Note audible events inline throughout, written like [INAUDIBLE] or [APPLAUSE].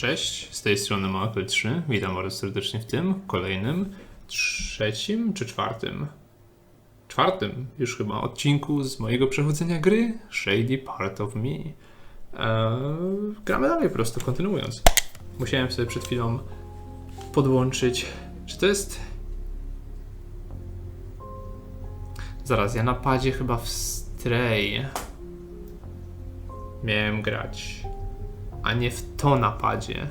Cześć, z tej strony Monocle 3. Witam bardzo serdecznie w tym, kolejnym, trzecim czy czwartym? Czwartym już chyba odcinku z mojego przechodzenia gry Shady Part of Me. Eee, gramy dalej po prostu, kontynuując. Musiałem sobie przed chwilą podłączyć. Czy to jest. Zaraz, ja na padzie chyba w Stray miałem grać a nie w to napadzie.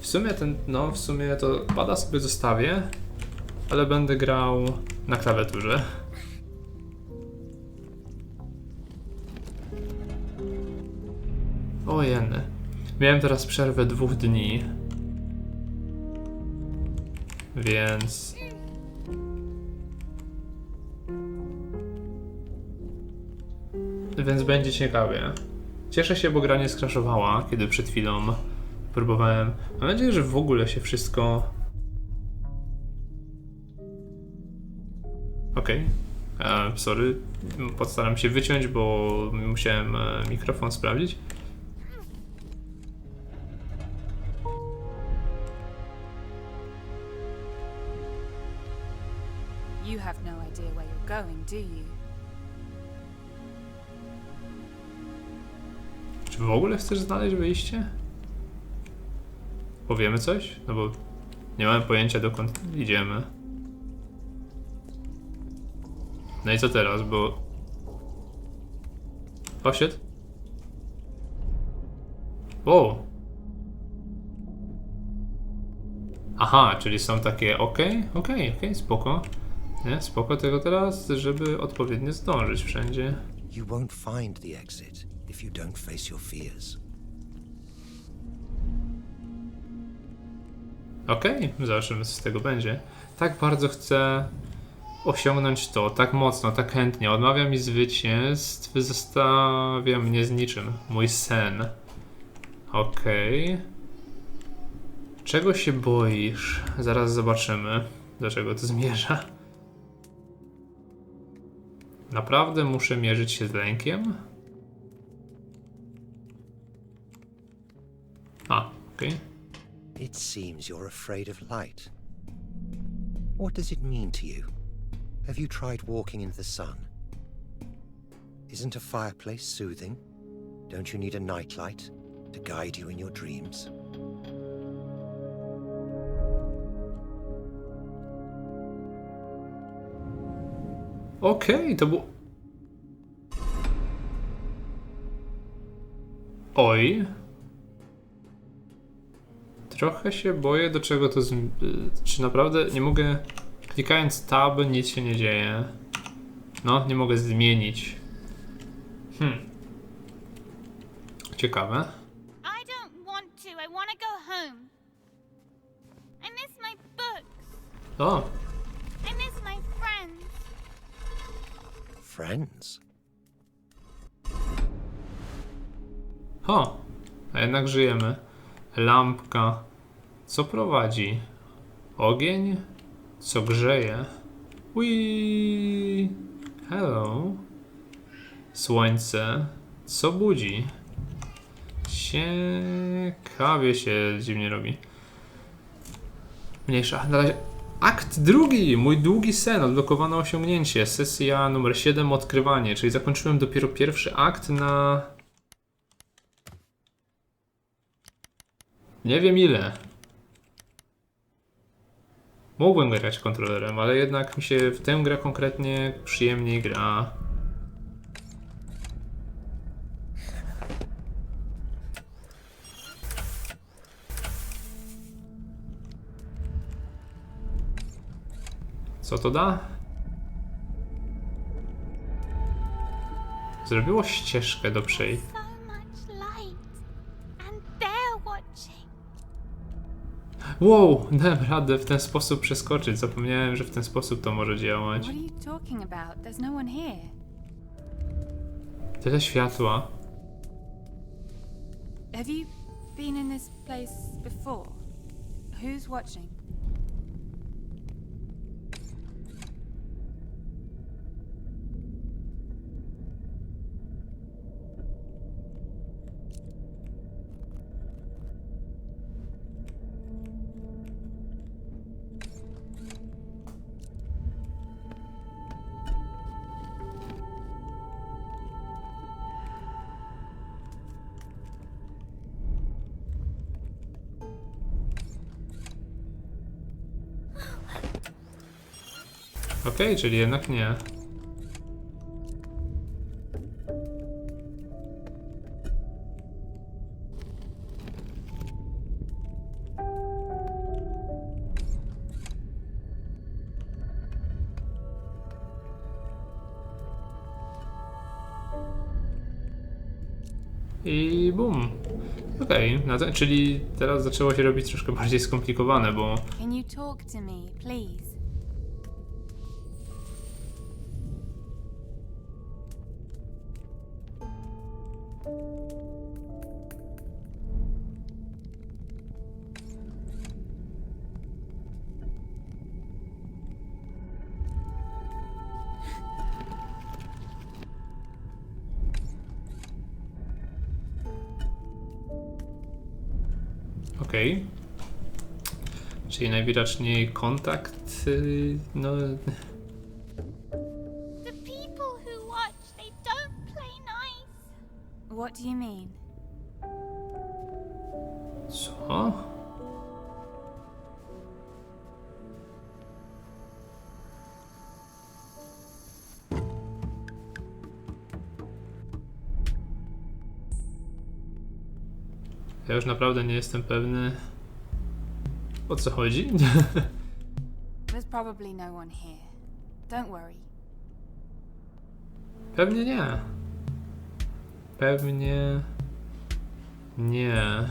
W sumie ten, no w sumie to pada sobie zostawię, ale będę grał na klawiaturze. O jeny. Miałem teraz przerwę dwóch dni. Więc... Więc będzie ciekawie. Cieszę się, bo gra nie skraszowała, kiedy przed chwilą próbowałem. Mam nadzieję, że w ogóle się wszystko. Okej. Okay. Sorry. Postaram się wyciąć, bo musiałem e, mikrofon sprawdzić. You have no idea where you're going, do you? W ogóle chcesz znaleźć wyjście? Powiemy coś? No bo nie mamy pojęcia dokąd idziemy. No i co teraz, bo... O, shit. O! Aha, czyli są takie ok, ok, ok, spoko. Nie, spoko tego teraz, żeby odpowiednio zdążyć wszędzie. You won't find the exit if you don't face your fears. Okej, zobaczymy co z tego będzie. Tak bardzo chcę osiągnąć to, tak mocno, tak chętnie. Odmawia mi zwycięstw, zostawia mnie z niczym. Mój sen. Okej. Czego się boisz? Zaraz zobaczymy, do czego to zmierza. Naprawdę muszę mierzyć się z lękiem? Okej. It seems you're afraid of light. What does it mean to you? Have you tried walking in the sun? Isn't a fireplace soothing? Don't you need a nightlight to guide you in your dreams? To było. Oj. Trochę się boję, do czego to. Zm... Czy naprawdę nie mogę. Klikając tab, nic się nie dzieje. No, nie mogę zmienić. Hmm. Ciekawe. O, friends. Friends? o. A jednak żyjemy. Lampka. Co prowadzi? Ogień? Co grzeje? Ui. Hello. Słońce. Co budzi? Ciekawie się dziwnie robi. Mniejsza. Na razie. Akt drugi! Mój długi sen. Odblokowane osiągnięcie. Sesja numer 7. Odkrywanie. Czyli zakończyłem dopiero pierwszy akt na. Nie wiem ile. Mógłbym grać kontrolerem, ale jednak mi się w tę grę konkretnie przyjemniej gra. Co to da? Zrobiło ścieżkę do przejścia. Wow, dałem radę w ten sposób przeskoczyć. Zapomniałem, że w ten sposób to może działać. No. Tyle światła. Have you been in this place before? Who's watching? Okej, czyli jednak nie. I bum. Okej, to- czyli teraz zaczęło się robić troszkę bardziej skomplikowane, bo Can you talk to me, please? Okej. Czyli najwidoczniej kontakt. y, No. Naprawdę nie jestem pewny. O co chodzi? [LAUGHS] There's probably no one here. Don't worry. Pewnie nie. Pewnie. Nie.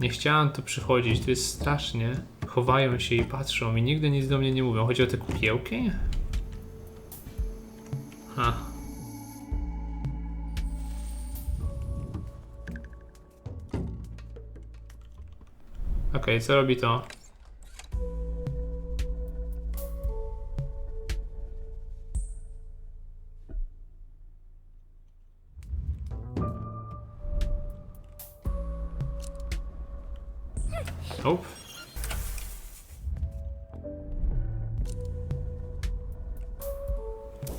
Nie chciałam tu przychodzić, to jest strasznie. Chowają się i patrzą i nigdy nic do mnie nie mówią. Chodzi o te kukiełki? Ha. Okej, co robi to? Nope.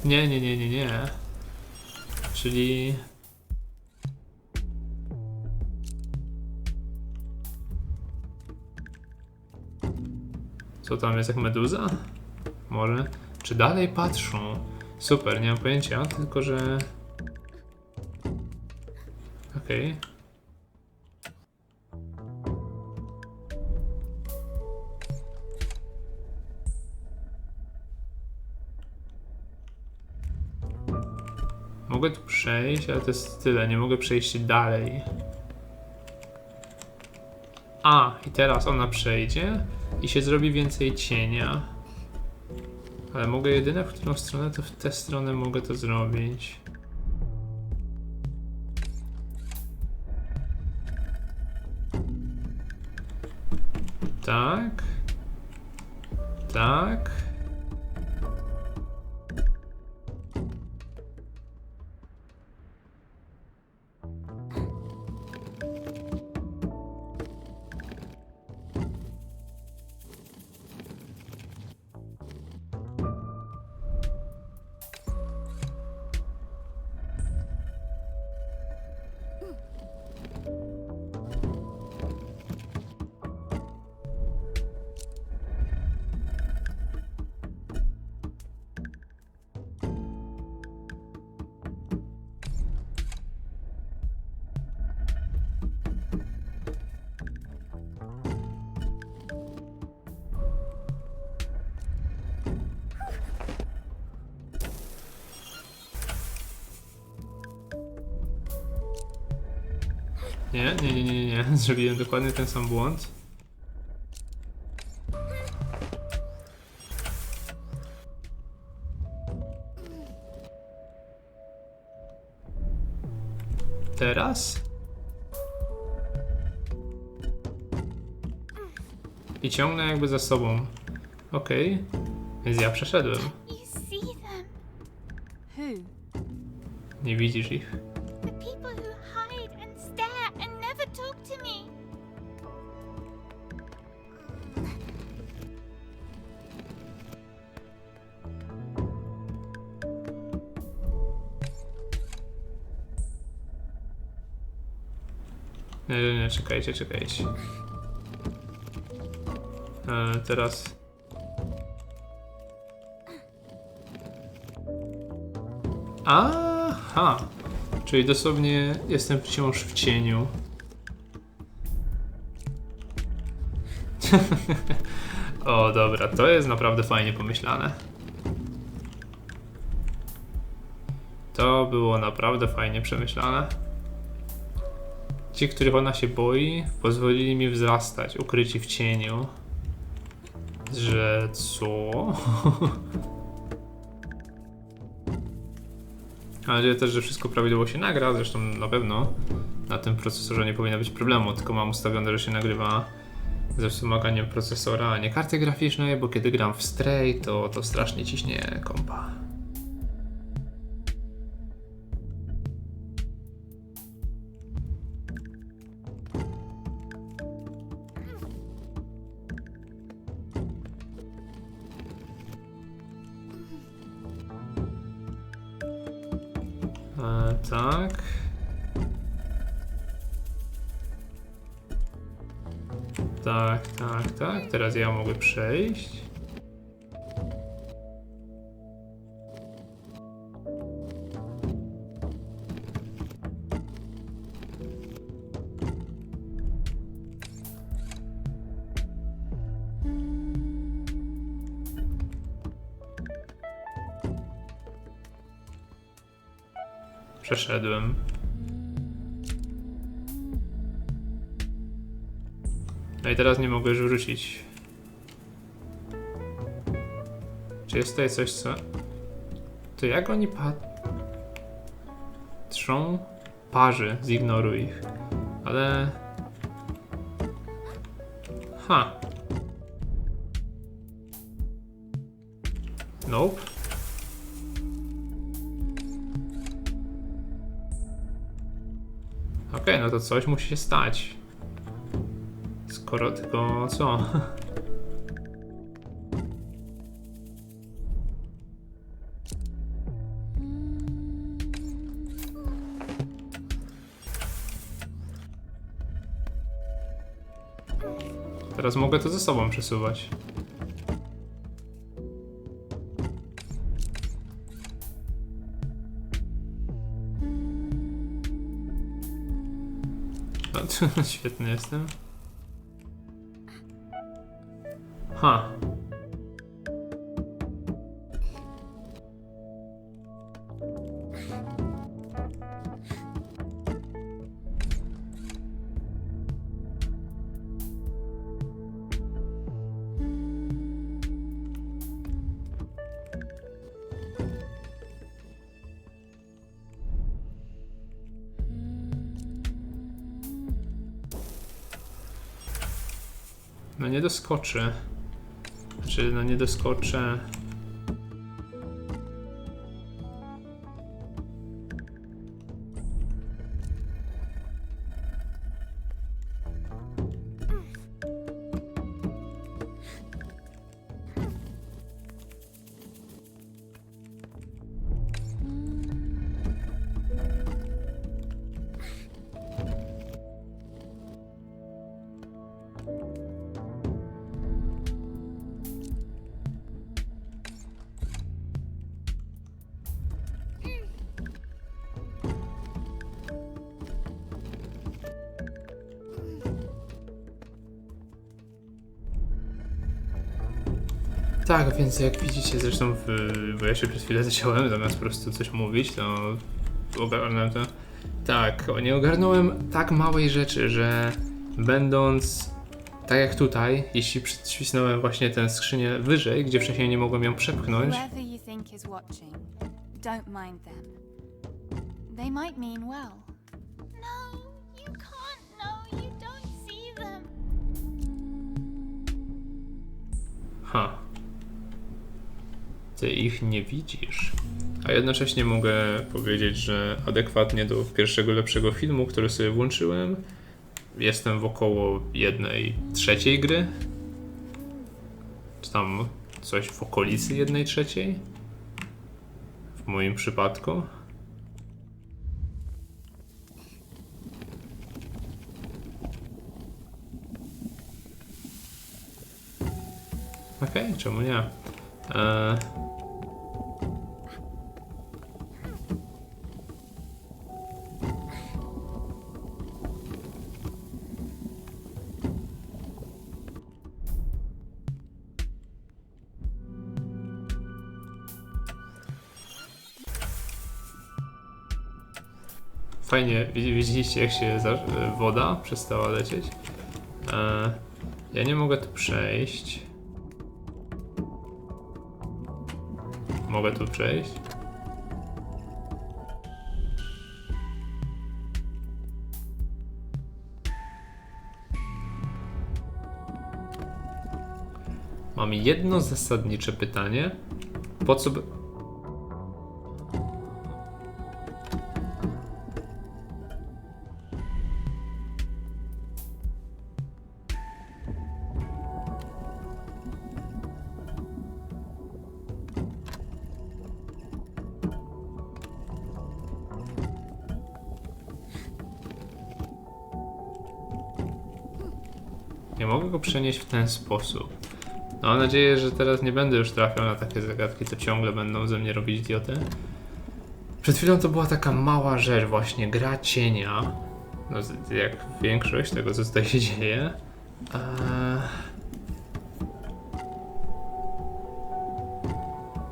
Nie, nie, nie, nie, nie. Czyli... Co tam jest jak meduza? Może? Czy dalej patrzą? Super, nie mam pojęcia, tylko że... Okej. Mogę tu przejść, ale to jest tyle, nie mogę przejść dalej. A, i teraz ona przejdzie i się zrobi więcej cienia. Ale mogę jedyne w którą stronę, to w tę stronę mogę to zrobić. Tak. Tak. Nie, nie, nie, nie, nie. [LAUGHS] Zrobiłem dokładnie ten sam błąd. Teraz? I ciągnę jakby za sobą. Okej. Więc ja przeszedłem. Nie widzisz ich. Nie, nie, nie, czekajcie, czekajcie. E, teraz. Aha! Czyli dosłownie jestem wciąż w cieniu. [LAUGHS] o, dobra, to jest naprawdę fajnie pomyślane. To było naprawdę fajnie przemyślane. Ci, których ona się boi, pozwolili mi wzrastać, ukryci w cieniu. Że co? [LAUGHS] Mam nadzieję też, że wszystko prawidłowo się nagra, zresztą na pewno na tym procesorze nie powinno być problemu, tylko mam ustawione, że się nagrywa ze wspomaganiem procesora, a nie karty graficznej, bo kiedy gram w Stray, to, to strasznie ciśnie kompa. Teraz ja mogę przejść. Przeszedłem. I teraz nie mogę już wrócić. Czy jest tutaj coś, co... To jak oni patrzą? Parzy, zignoruj ich. Ale... Ha. Nope. Okej, no to coś musi się stać. Skoro tylko co? Teraz mogę to ze sobą przesuwać. No, [LAUGHS] świetny jestem. Ha. No nie doskoczy. Znaczy, no nie doskoczę. Więc jak widzicie zresztą, w, bo ja się przez chwilę zaciąłem, zamiast po prostu coś mówić, to ogarnąłem to. Tak, nie ogarnąłem tak małej rzeczy, że będąc tak jak tutaj, jeśli przycisnąłem właśnie tę skrzynię wyżej, gdzie wcześniej nie mogłem ją przepchnąć, Whoever ty ich nie widzisz. A jednocześnie mogę powiedzieć, że adekwatnie do pierwszego lepszego filmu, który sobie włączyłem, jestem w około jednej trzeciej gry. Czy tam coś w okolicy jednej trzeciej? W moim przypadku. Okej, okay, czemu nie? Eee, Fajnie, widzi- widzieliście jak się woda przestała lecieć? Eee, ja nie mogę tu przejść. Mogę tu przejść? Mam jedno zasadnicze pytanie. Po co by... przenieść w ten sposób. No, mam nadzieję, że teraz nie będę już trafiał na takie zagadki, co ciągle będą ze mnie robić idiotę. Przed chwilą to była taka mała rzecz, właśnie gra cienia. No, jak większość tego, co tutaj się dzieje. Eee...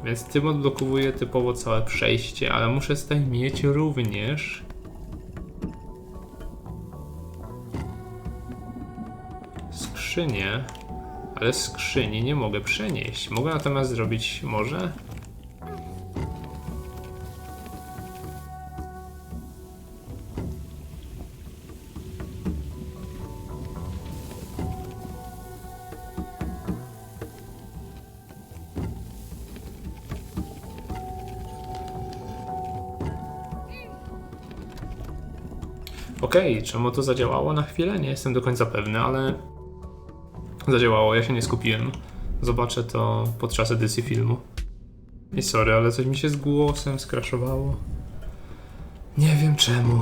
Więc tym odblokowuję typowo całe przejście, ale muszę tutaj mieć również skrzynię, ale skrzyni nie mogę przenieść. Mogę natomiast zrobić może? Okej, czemu to zadziałało na chwilę? Nie jestem do końca pewny, ale zadziałało, ja się nie skupiłem. Zobaczę to podczas edycji filmu. I sorry, ale coś mi się z głosem skraszowało. Nie wiem czemu.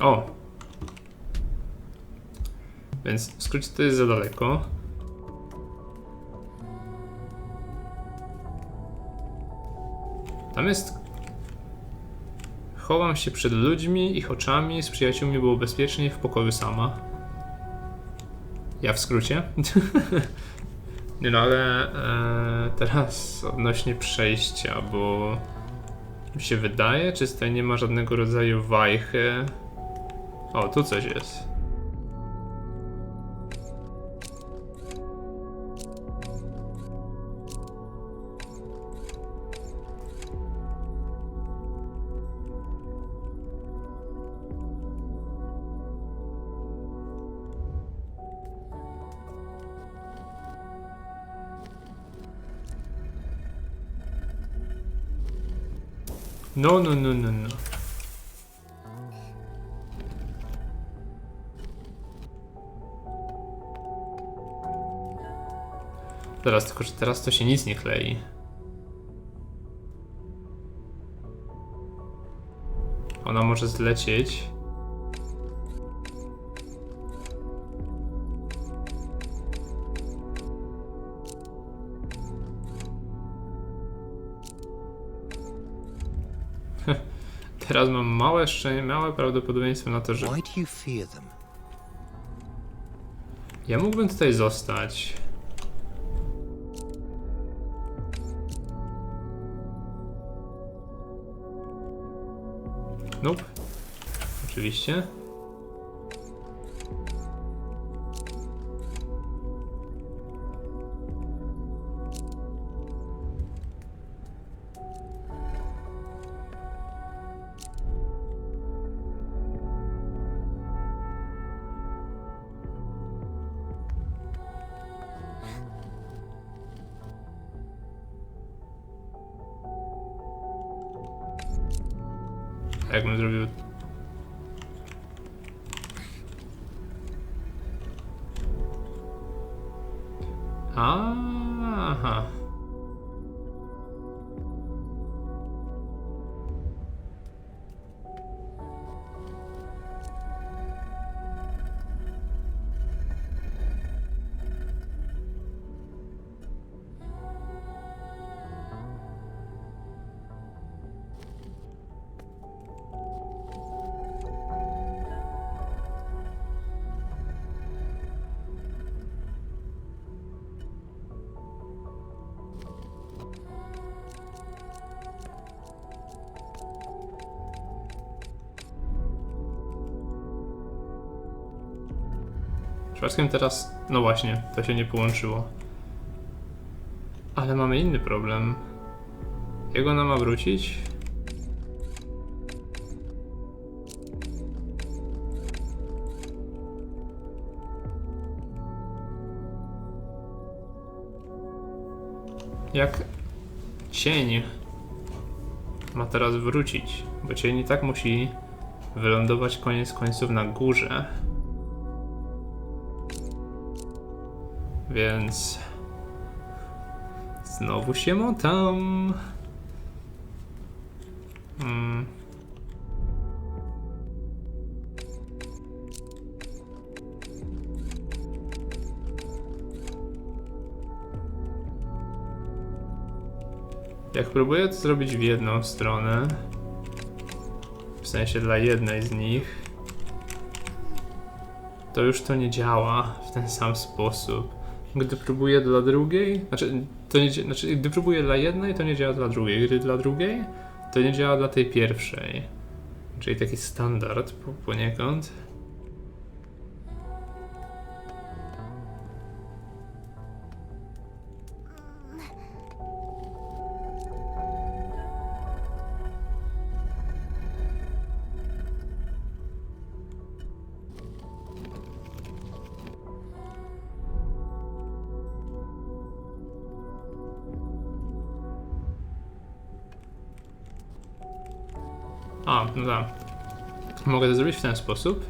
O! Więc w skrócie to jest za daleko. Tam jest... Chowam się przed ludźmi, ich oczami, z przyjaciółmi było bezpiecznie w pokoju sama. Ja w skrócie. [LAUGHS] Nie no, ale e, teraz odnośnie przejścia, bo mi się wydaje, czy tutaj nie ma żadnego rodzaju wajchy. O, tu coś jest. No, no, no, no, no. Teraz, tylko że teraz to się nic nie klei. Ona może zlecieć. Teraz mam małe szczęście, małe prawdopodobieństwo na to, że Why do you fear them? ja mógłbym tutaj zostać. Nope. Oczywiście. Jakbym zrobił... Przypadkiem teraz, no właśnie, to się nie połączyło. Ale mamy inny problem. Jak ona ma wrócić? Jak cień ma teraz wrócić? Bo cień i tak musi wylądować koniec końców na górze. Więc znowu się motam. Mm. Jak próbuję to zrobić w jedną stronę, w sensie dla jednej z nich, to już to nie działa w ten sam sposób. Gdy próbuję dla drugiej, znaczy, to nie, znaczy gdy próbuję dla jednej, to nie działa dla drugiej. Gdy dla drugiej, to nie działa dla tej pierwszej. Czyli taki standard po, poniekąd. No. Mogę to zrobić w ten sposób.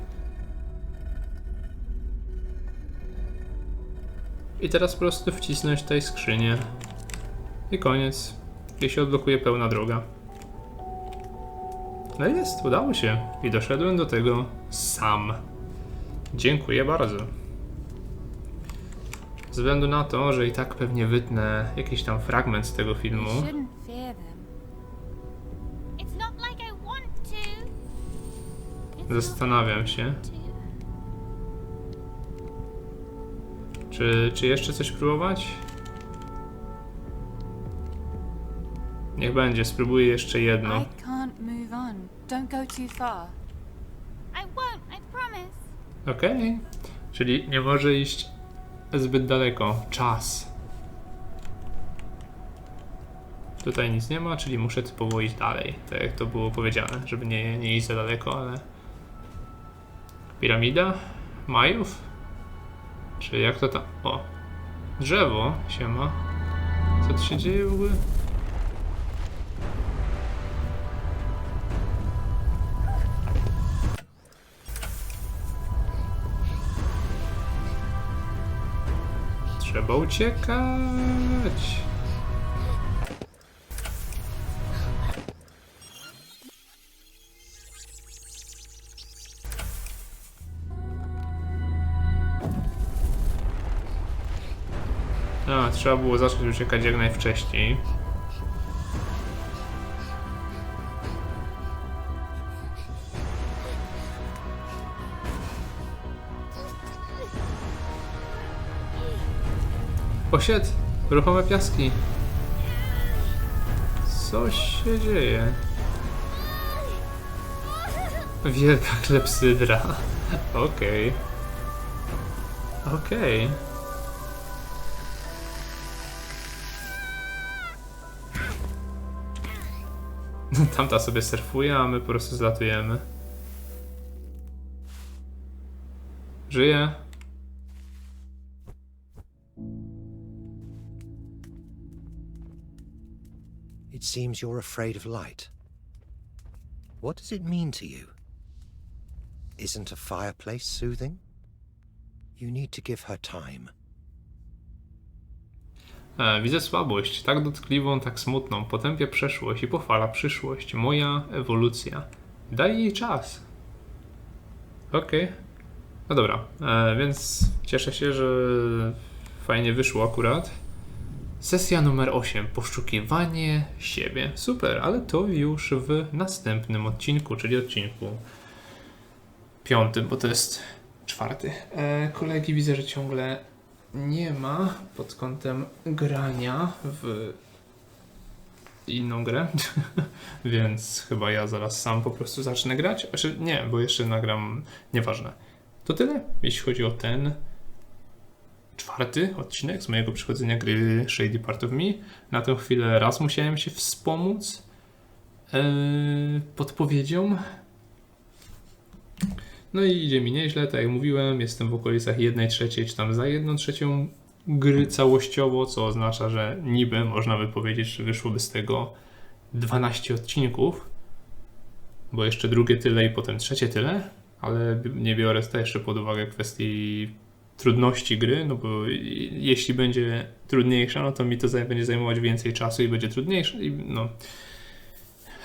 I teraz po prostu wcisnąć tej skrzynię. I koniec. I się odblokuje pełna droga. No jest, udało się. I doszedłem do tego sam. Dziękuję bardzo. Ze względu na to, że i tak pewnie wytnę jakiś tam fragment z tego filmu. Zastanawiam się. Czy, czy jeszcze coś próbować? Niech będzie, spróbuję jeszcze jedno. Okej. Czyli nie może iść zbyt daleko. Czas. Tutaj nic nie ma, czyli muszę typowo iść dalej. Tak jak to było powiedziane, żeby nie, nie iść za daleko, ale... Piramida? Majów? Czy jak to tam... O! Drzewo się ma. Co tu się dzieje w ogóle? Trzeba uciekać. Trzeba było zacząć uciekać jak najwcześniej. Osied! Ruchome piaski! Co się dzieje? Wielka klepsydra. [LAUGHS] Okej. Okej. [LAUGHS] Tamta sobie surfuje, a my po prostu zlatujemy. Żyje. It seems you're afraid of light. What does it mean to you? Isn't a fireplace soothing? You need to give her time. E, widzę słabość, tak dotkliwą, tak smutną. Potępia przeszłość i pochwala przyszłość. Moja ewolucja. Daj jej czas. Okej. No dobra, e, więc cieszę się, że fajnie wyszło akurat. Sesja numer 8. Poszukiwanie siebie. Super, ale to już w następnym odcinku, czyli odcinku piątym, bo to jest czwarty. E, kolegi widzę, że ciągle nie ma pod kątem grania w inną grę, [LAUGHS] więc chyba ja zaraz sam po prostu zacznę grać. Znaczy nie, bo jeszcze nagram, nieważne. To tyle, jeśli chodzi o ten czwarty odcinek z mojego przychodzenia gry Shady Part of Me. Na tę chwilę raz musiałem się wspomóc yy, podpowiedzią. No i idzie mi nieźle, tak jak mówiłem, jestem w okolicach 1 trzeciej, czy tam za 1 trzecią gry całościowo, co oznacza, że niby można by powiedzieć, że wyszłoby z tego 12 odcinków, bo jeszcze drugie tyle i potem trzecie tyle, ale nie biorę tutaj jeszcze pod uwagę kwestii trudności gry, no bo jeśli będzie trudniejsza, no to mi to będzie zajmować więcej czasu i będzie trudniejsze no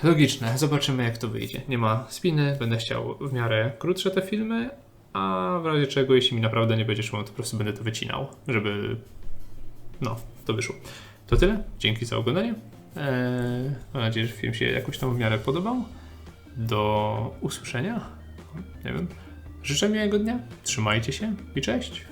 logiczne, zobaczymy jak to wyjdzie. Nie ma spiny, będę chciał w miarę krótsze te filmy, a w razie czego, jeśli mi naprawdę nie będzie szło, to po prostu będę to wycinał, żeby no, to wyszło. To tyle, dzięki za oglądanie. Eee, mam nadzieję, że film się jakoś tam w miarę podobał. Do usłyszenia. Nie wiem. Życzę miłego dnia, trzymajcie się i cześć.